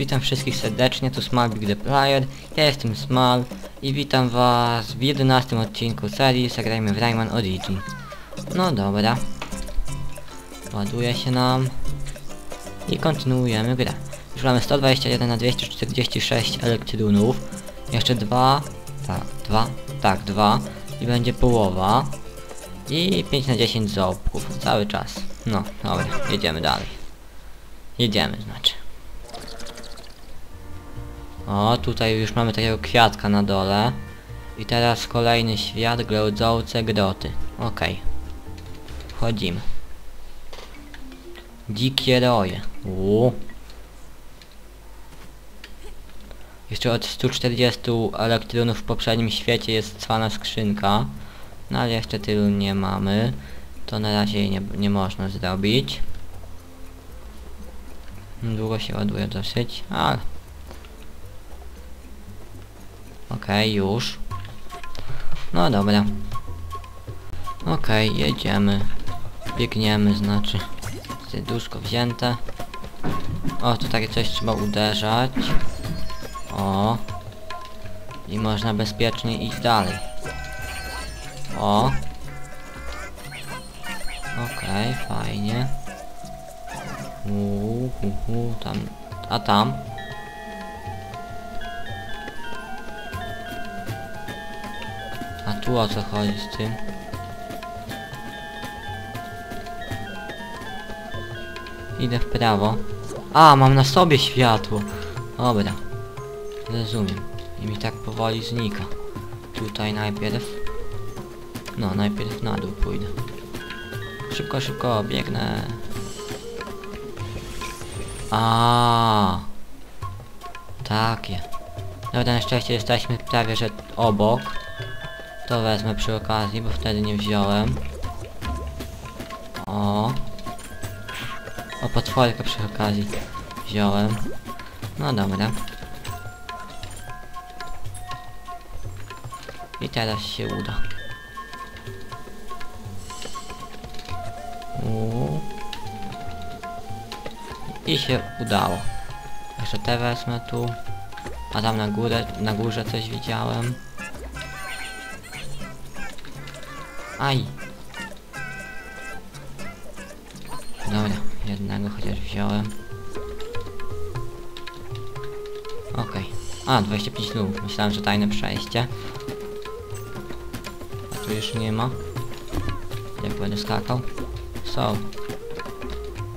Witam wszystkich serdecznie, tu Small Big the Player, ja jestem Small i witam was w 11 odcinku serii Zagrajmy w Rayman Origin. No dobra. Ładuje się nam. I kontynuujemy grę. Już mamy 121 na 246 elektrynów. Jeszcze dwa. Tak, dwa. Tak, dwa. I będzie połowa. I 5 na 10 ząbków. Cały czas. No, dobra, jedziemy dalej. Jedziemy, O, tutaj już mamy takiego kwiatka na dole. I teraz kolejny świat, ględzące groty. Okej. Wchodzimy. Dzikie roje. Uuu. Jeszcze od 140 elektronów w poprzednim świecie jest cwana skrzynka. No ale jeszcze tylu nie mamy. To na razie nie, nie można zrobić. Długo się ładuje dosyć, ale... Okej, już. No dobra. Okej, jedziemy. Biegniemy, znaczy. Serduszko wzięte. O, tu takie coś trzeba uderzać. O. I można bezpiecznie iść dalej. O. Okej, fajnie. Uuu, tam. A tam? Tu o co chodzi z tym? Idę w prawo. A, mam na sobie światło. Dobra. Rozumiem. I mi tak powoli znika. Tutaj najpierw. No, najpierw na dół pójdę. Szybko, szybko, biegnę. A, Takie. Dobra, na szczęście jesteśmy prawie, że obok. To wezmę przy okazji, bo wtedy nie wziąłem. O. O, potworkę przy okazji wziąłem. No dobra. I teraz się uda. Uuu. I się udało. Jeszcze te wezmę tu. A tam na górę, na górze coś widziałem. Aj. Dobra, jednego chociaż wziąłem. Okej. A, 25 lub. Myślałem, że tajne przejście. A tu już nie ma. Jak będę skakał? Są.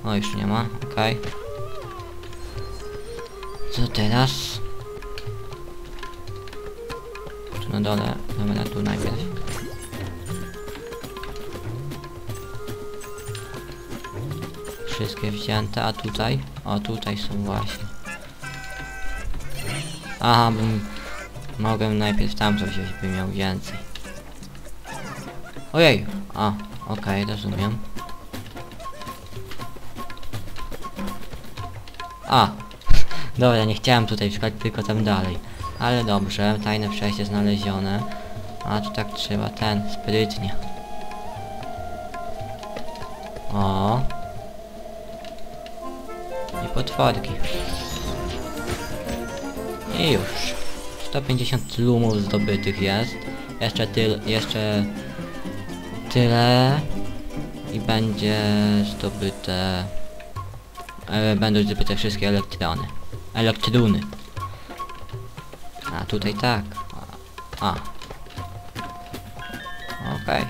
O, już nie ma. Okej. Co teraz? Tu na dole. A tutaj? O, tutaj są właśnie. Aha, bym... Mogę najpierw tam coś wziąć, by miał więcej. Ojej! A, okej, rozumiem. A! Dobra, nie chciałem tutaj szukać, tylko tam dalej. Ale dobrze, tajne przejście znalezione. A tu tak trzeba ten, sprytnie. O. Potworki. I już. 150 lumów zdobytych jest. Jeszcze tyl, jeszcze tyle. I będzie zdobyte... E, będą zdobyte wszystkie elektrony. Elektruny. A tutaj tak. A. Okej.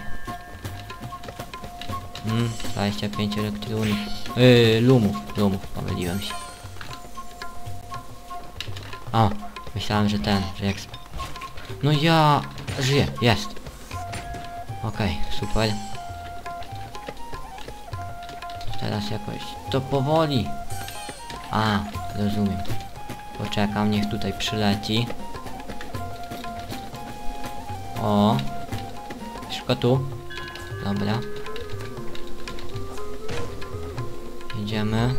Mm, 25 elektronów. Yy, lumów, lumów, pomyliłem się. O, myślałem, że ten, że jak... No ja... Żyję, jest. Okej, super. Teraz jakoś... To powoli. A, rozumiem. Poczekam, niech tutaj przyleci. O. Szybko tu. Dobra. idziemy.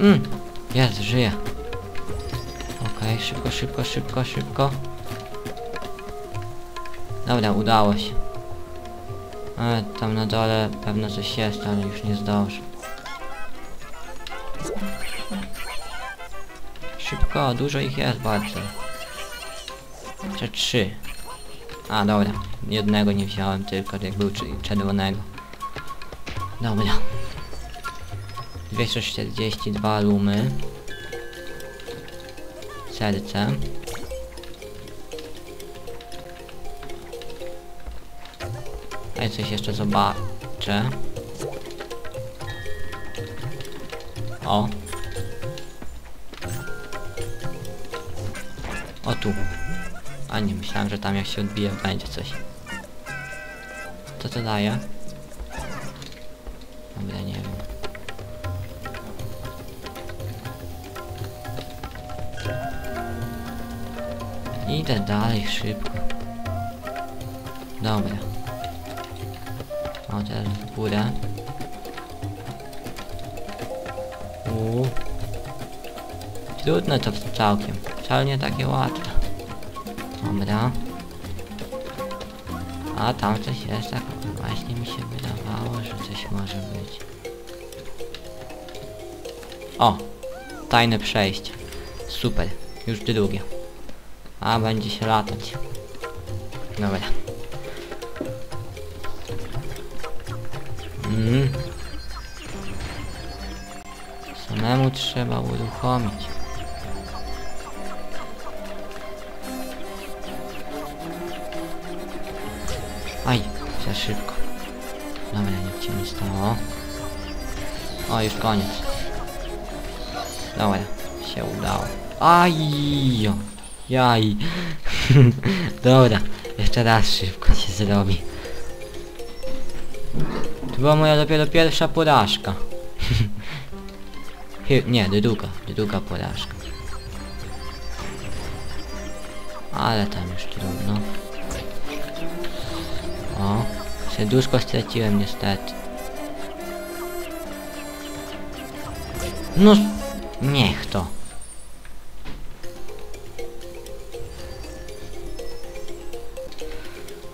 Mm, jest, żyje. Okej, okay, szybko, szybko, szybko, szybko. Dobra, udało się. Ale tam na dole pewno coś jest, ale już nie zdążę. Szybko, dużo ich jest bardzo. Jeszcze trzy. A, dobra. Jednego nie wziąłem tylko, jak był czerwonego. Dobra. 242 lumy. Serce. A coś jeszcze zobaczę. O. O tu. A nie, myślałem, że tam jak się odbije będzie coś. Co to daje? Dobra, nie wiem. Idę dalej szybko. Dobra. O, teraz w górę. Uuu. Trudne to całkiem. Wcale nie takie łatwe. Dobra. A tam coś jest, tak właśnie mi się wydawało, że coś może być. O! Tajne przejście. Super. Już drugie. A będzie się latać. Dobra. Mm. Samemu trzeba uruchomić. Aj, za szybko. Dobra, nic się nie stało. O, już koniec. Dobra, się udało. Aj, jaj. Dobra, jeszcze raz szybko się zrobi. To była moja dopiero pierwsza porażka. Nie, druga, druga porażka. Ale tam już serduszko straciłem niestety. No, niech to.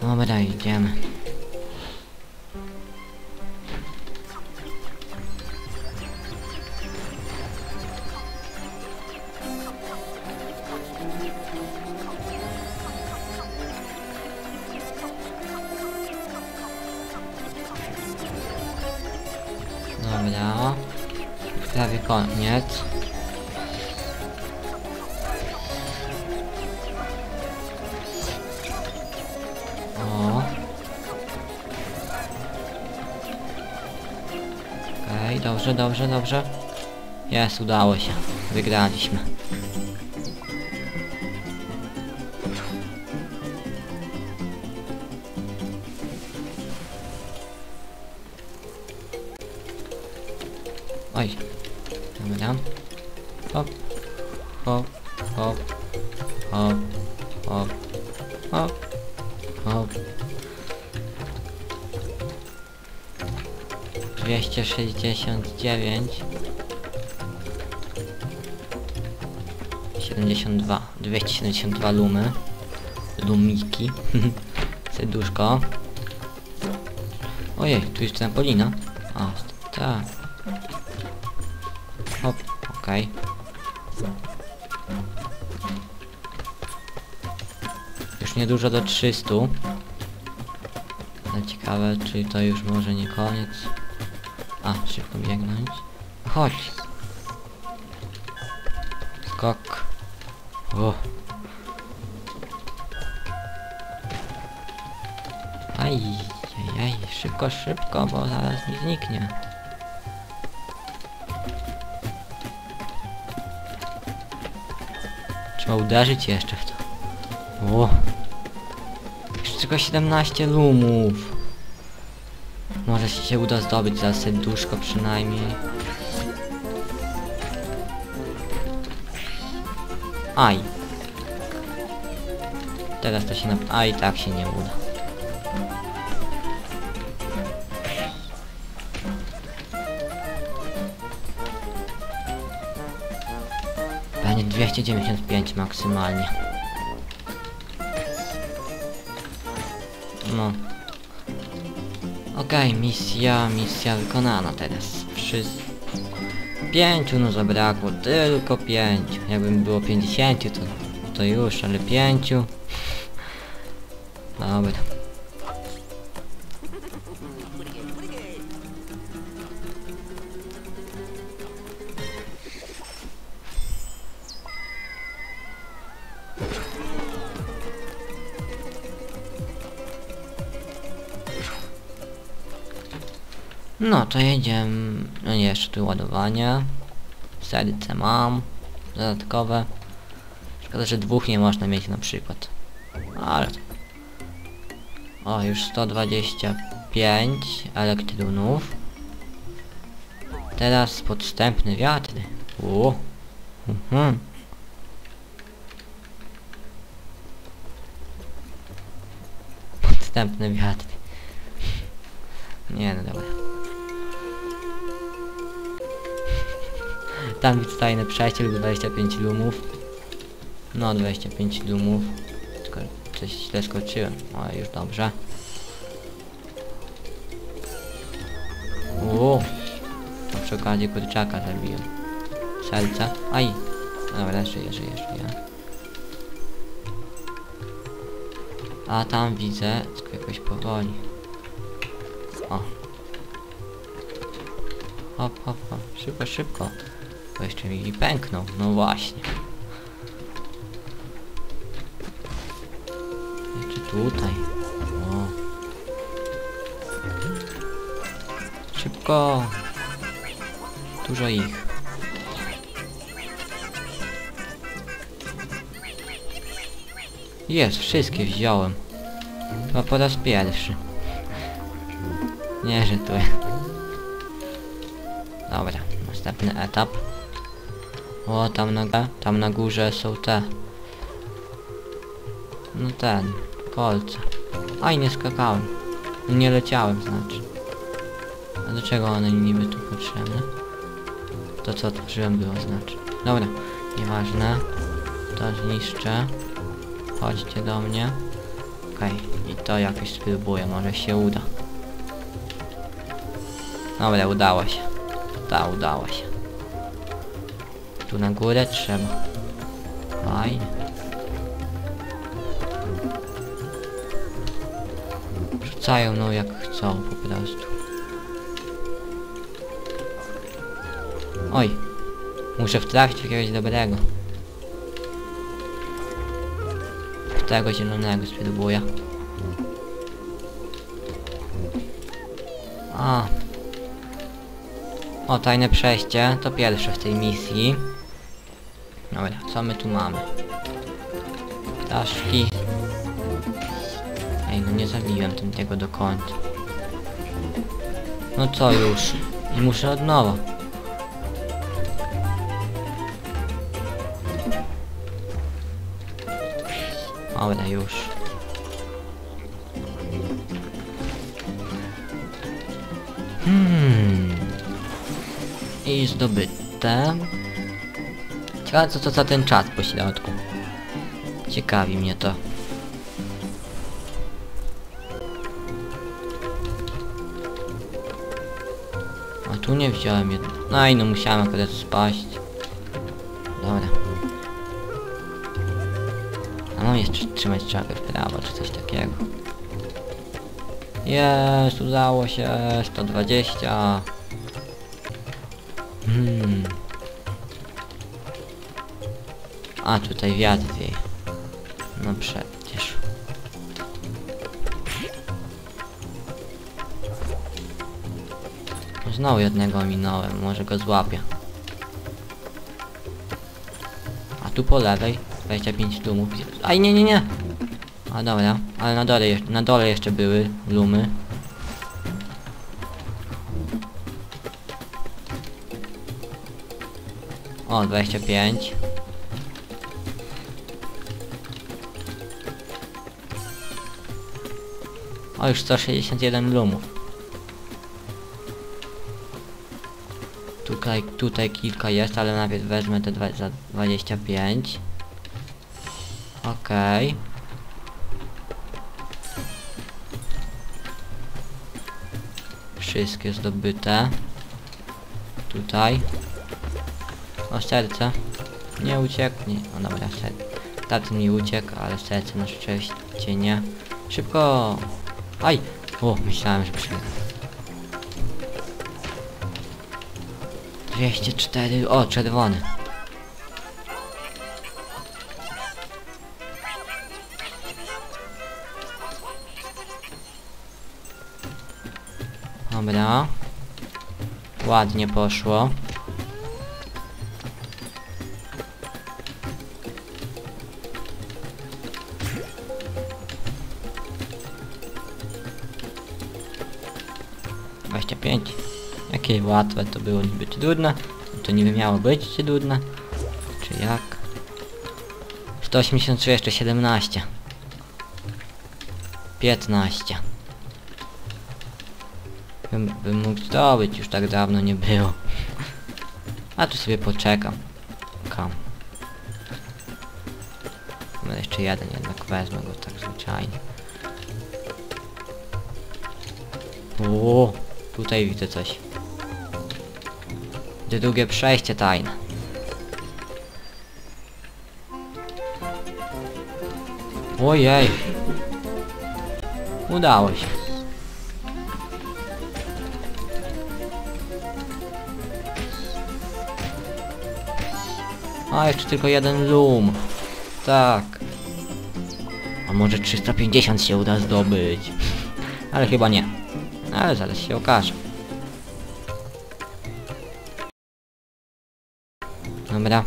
Dobra, idziemy. Dobrze, dobrze, dobrze. Jest, udało się. Wygraliśmy. Oj. Dobra. Hop. Hop. Hop. Hop. Hop. Hop. Hop. 269 72 272 lumy. Lumiki. Serduszko. Ojej tu jest trampolina. A tak. Hop okej. Już niedużo do 300 ale ciekawe czy to już może nie koniec a, szybko biegnąć. Chodź. Skok. O. Aj, aj, szybko, szybko, bo zaraz mi zniknie. Trzeba uderzyć jeszcze w to. O. Jeszcze tylko 17 lumów. Może się uda zdobyć za serduszko przynajmniej. Aj. Teraz to się na... A i tak się nie uda. Będzie 295 maksymalnie. No. Okej, misja, misja wykonana teraz. Wszyscy... Pięciu no zabrakło, tylko pięciu. Jakbym było 50 to, to już, ale pięciu. Dobra. To jedziemy. No nie, jeszcze tu ładowanie. Serce mam. Dodatkowe. Szkoda, że dwóch nie można mieć na przykład. Ale... O, już 125 elektronów. Teraz podstępny wiatr. U. Mhm. Podstępny wiatr. Nie no dobra. Tam widz tajne przejście lub 25 lumów. No 25 lumów. Tylko coś źle skoczyłem. O już dobrze. Uuu. To przy okazji kurczaka zabiłem. Serce. Aj. Dobra, żyję, żyję, żyję. A tam widzę, tylko jakoś powoli. O. Hop, hop, hop. Szybko, szybko. Bo jeszcze mi pęknął. No właśnie. Jeszcze tutaj. O. Szybko. Dużo ich. Jest, wszystkie wziąłem. Chyba po raz pierwszy. Nie żartuję. Dobra, następny etap. O, tam na, tam na górze są te. No ten, kolce. Aj, nie skakałem. Nie leciałem, znaczy. A do czego one niby tu potrzebne? To co otworzyłem było, znaczy. Dobra, nieważne. To zniszczę. Chodźcie do mnie. Okej, i to jakoś spróbuję, może się uda. Dobra, udało się. Ta, udało się. Tu na górę trzeba. Fajnie. Rzucają no jak chcą po prostu. Oj. Muszę wtrafić w jakiegoś dobrego. W tego zielonego spróbuję. A. O, tajne przejście. To pierwsze w tej misji. Dobra, co my tu mamy? Ptaszki. Ej, no nie zabiłem tym tego do końca. No co już? I muszę od nowa. Dobra, już. Hmm. I zdobyte. Ciekawe co to za ten czat po środku. Ciekawi mnie to. A tu nie wziąłem jedno. No i no musiałem akurat spaść. Dobra. A mam jeszcze trzymać strzałkę w prawo, czy coś takiego. Jest, udało się, 120. A, tutaj wiatr wieje. No przecież. Znowu jednego ominąłem, może go złapię. A tu po lewej 25 lumów. Aj nie, nie, nie! A dobra, ale na dole, na dole jeszcze były lumy. O, 25. O, już 161 lumów. Tutaj, tutaj kilka jest, ale najpierw wezmę te dwa, za 25. Okej. Wszystkie zdobyte. Tutaj. O, serce. Nie ucieknie. O, dobra, serce. Taty mi uciekł, ale serce na szczęście nie. Szybko! Aj! O, myślałem, że przyjdę. 204. O, czerwony. Dobra. Ładnie poszło. Łatwe to było niby trudne. To niby miało być trudne. Czy jak? 183 jeszcze 17. 15. Bym, bym mógł zdobyć, już tak dawno nie było. A tu sobie poczekam. Kam. Ale jeszcze jeden jednak wezmę go tak zwyczajnie. O, tutaj widzę coś. Drugie przejście tajne. Ojej. Udało się. A, jeszcze tylko jeden loom. Tak. A może 350 się uda zdobyć. Ale chyba nie. Ale zaraz się okaże. Dobra.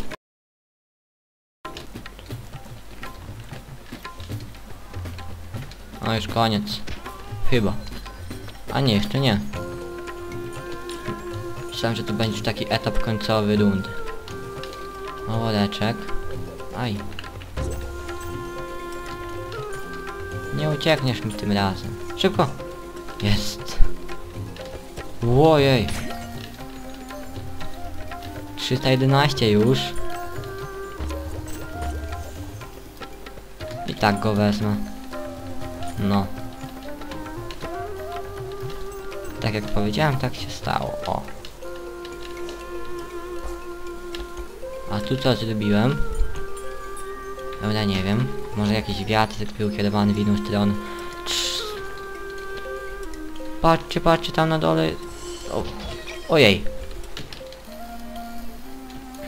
O, już koniec. Chyba. A nie, jeszcze nie. Myślałem, że to będzie taki etap końcowy rundy. O, woreczek. Aj. Nie uciekniesz mi tym razem. Szybko! Jest. Łojej. 311 już. I tak go wezmę. No. Tak jak powiedziałem, tak się stało. O. A tu co zrobiłem? Dobra, nie wiem. Może jakiś wiatr był kierowany w inną stronę. Trz- Patrzcie, patrzcie tam na dole. O. Ojej.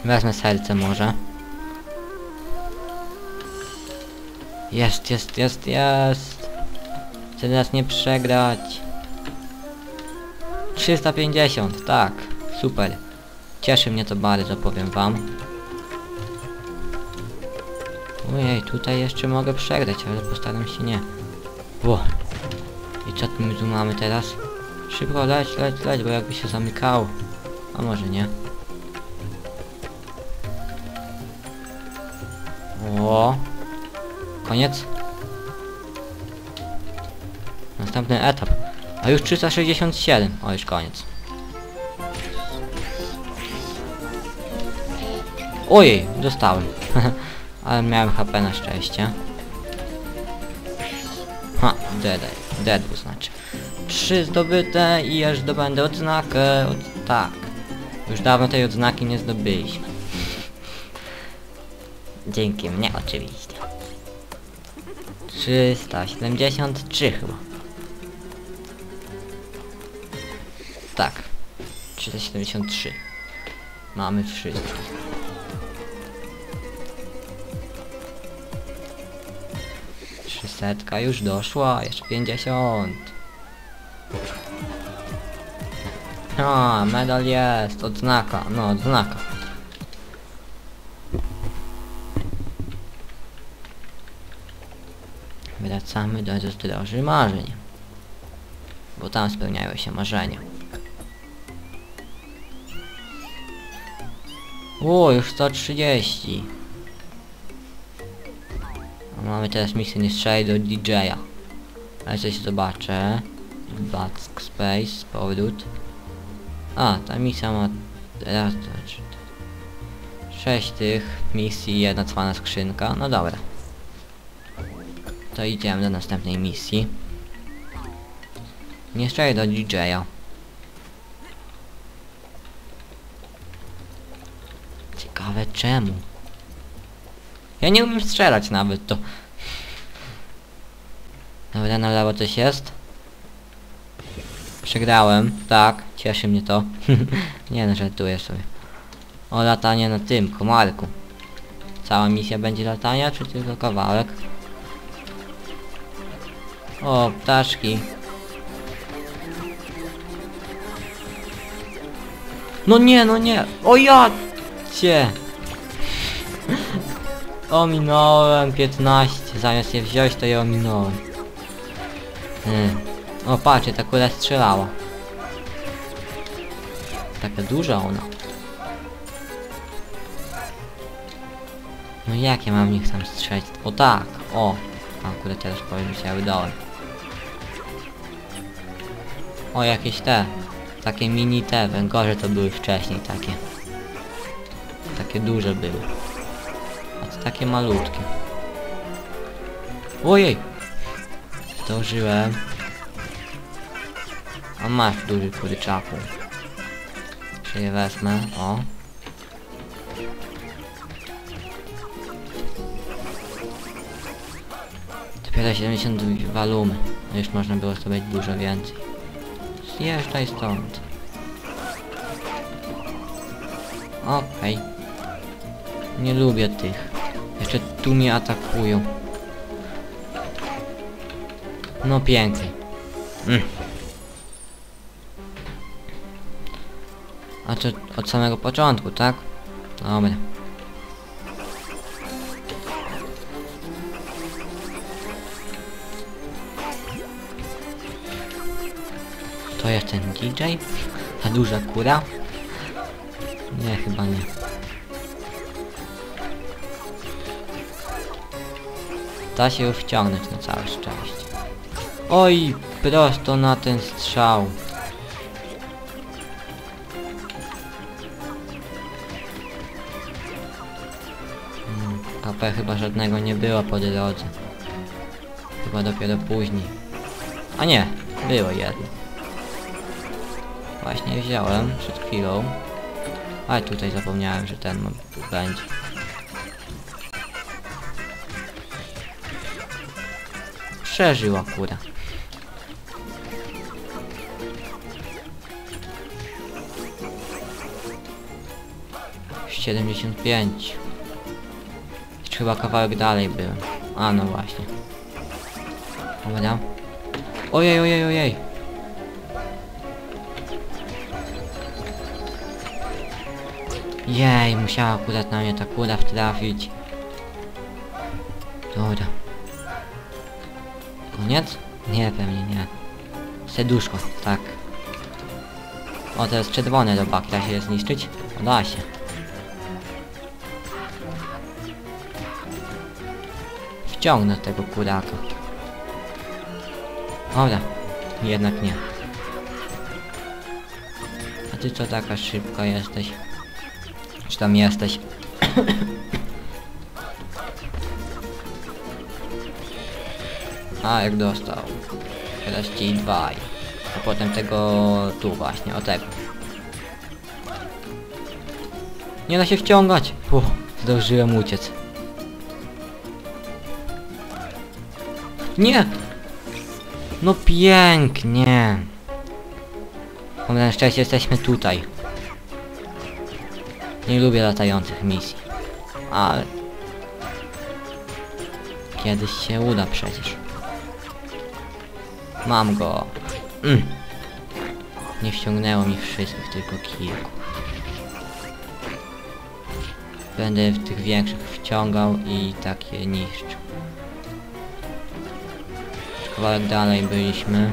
Wezmę serce może. Jest, jest, jest, jest. Chcę teraz nie przegrać. 350, tak. Super. Cieszy mnie to bardzo, powiem wam. Ojej, tutaj jeszcze mogę przegrać, ale postaram się nie. Ło. I co my tu mamy teraz? Szybko leć, leć, leć, bo jakby się zamykało. A może nie. O. Koniec. Następny etap. A już 367. O, już koniec. Ojej, dostałem. Ale miałem HP na szczęście. Ha, dead, dead znaczy. Trzy zdobyte i aż zdobędę odznakę. Od... Tak. Już dawno tej odznaki nie zdobyliśmy. Dzięki mnie oczywiście. 373 chyba. Tak. 373. Mamy wszystko. Trzysetka już doszła, jeszcze 50. A, medal jest, odznaka, no odznaka. Wracamy do rozdroży marzeń. Bo tam spełniają się marzenia. O, już 130. A mamy teraz misję nie strzelaj do DJ-a. Ale coś zobaczę. Backspace, powrót. A, ta misja ma... Raz, dwa, trzy. Sześć tych misji jedna cwana skrzynka. No dobra. To idziemy do następnej misji. Nie strzelaj do DJ-a. Ale czemu? Ja nie umiem strzelać nawet to. Dobra, na lewo coś jest. Przegrałem, tak, cieszy mnie to. nie no, żartuję sobie. O, latanie na tym, komarku. Cała misja będzie latania, czy tylko kawałek? O, ptaszki. No nie, no nie. O ja cię. Ominąłem 15. Zamiast je wziąć, to je ominąłem. Hmm. O, patrzcie, ta kula strzelała. Taka duża ona. No jak ja mam nich tam strzelić? O tak, o. Akurat teraz powiem, że się wydałem. O, jakieś te. Takie mini te, węgorze to były wcześniej takie. Takie duże były. A to takie malutkie. Ojej! Zdążyłem. A masz duży kurczaku. Jeszcze je wezmę, o. Dopiero 72 lumy. No Już można było sobie dużo więcej. Zjeżdżaj stąd. Okej. Nie lubię tych. Jeszcze tu mnie atakują. No pięknie. Mm. A to od samego początku, tak? Dobra. To jest ten DJ? Ta duża kura? Nie, chyba nie. Da się ją wciągnąć na całe szczęście. Oj, prosto na ten strzał. Hmm, chyba żadnego nie było po drodze. Chyba dopiero później. A nie, było jedno. Właśnie wziąłem przed chwilą. Ale tutaj zapomniałem, że ten będzie. Przeżył akurat. Siedemdziesiąt pięć. Chyba kawałek dalej byłem. A no właśnie. Dobra. Ojej, ojej, ojej. Jej, musiała akurat na mnie ta kula wtrafić. Dobra. Koniec? Nie, pewnie nie. Serduszko, tak. O, to jest czerwone robaki, da się je zniszczyć? Da się. Wciągnę tego kuraka. Dobra, jednak nie. A ty co taka szybka jesteś? Czy tam jesteś? A, jak dostał. Teraz ci dwaj. A potem tego tu właśnie, o tego. Nie da się wciągać! Puh, zdążyłem uciec. Nie! No pięknie! O, na szczęście jesteśmy tutaj. Nie lubię latających misji. Ale... Kiedyś się uda przecież. Mam go. Mm. Nie ściągnęło mi wszystkich, tylko kilku. Będę w tych większych wciągał i takie niszczył. Kawałek dalej byliśmy.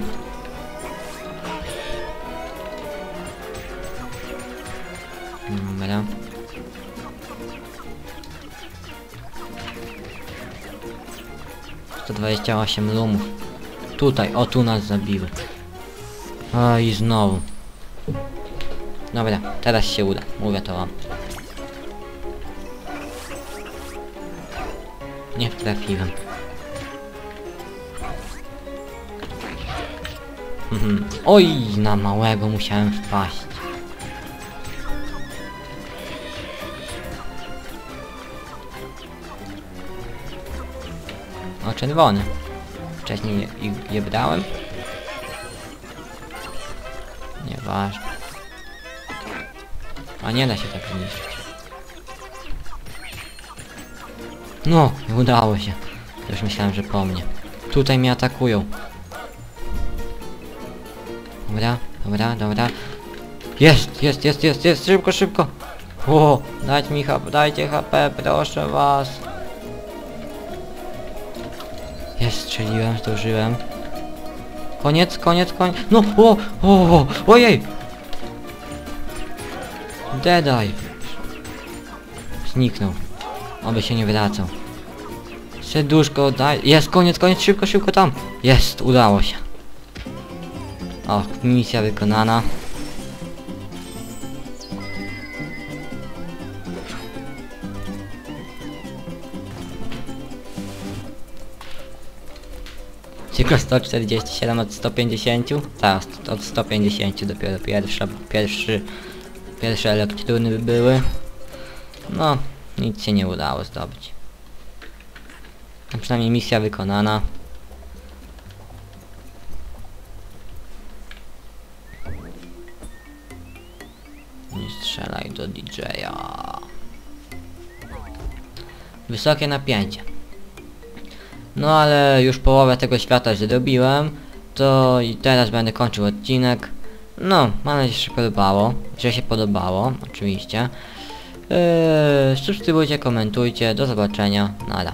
Dobra. 28 lumów. Tutaj, o tu nas zabiły. O i znowu. Dobra, teraz się uda. Mówię to wam. Nie trafiłem. Mhm. Oj, na małego musiałem wpaść. Czerwony. Wcześniej je, je brałem. Nieważne. A nie da się tak zniszczyć. No, udało się. Już myślałem, że po mnie. Tutaj mnie atakują. Dobra, dobra, dobra. Jest, jest, jest, jest, jest, szybko, szybko. O, dać mi HP, dajcie HP, proszę was. Jest, strzeliłem, zdążyłem. Koniec, koniec, koniec. No, o, o, o, ojej. Deadeye. Zniknął. Oby się nie wracał. Serduszko, daj. Jest, koniec, koniec, szybko, szybko tam. Jest, udało się. O, misja wykonana. Tylko 147 od 150? Tak, od 150 dopiero pierwsza, pierwszy, pierwsze elektruny by były. No, nic się nie udało zdobyć. A przynajmniej misja wykonana. Nie strzelaj do DJ-a. Wysokie napięcie. No ale już połowę tego świata zrobiłem. To i teraz będę kończył odcinek. No, mam nadzieję, że się podobało. Że się podobało, oczywiście. Yy, subskrybujcie, komentujcie. Do zobaczenia. Nara.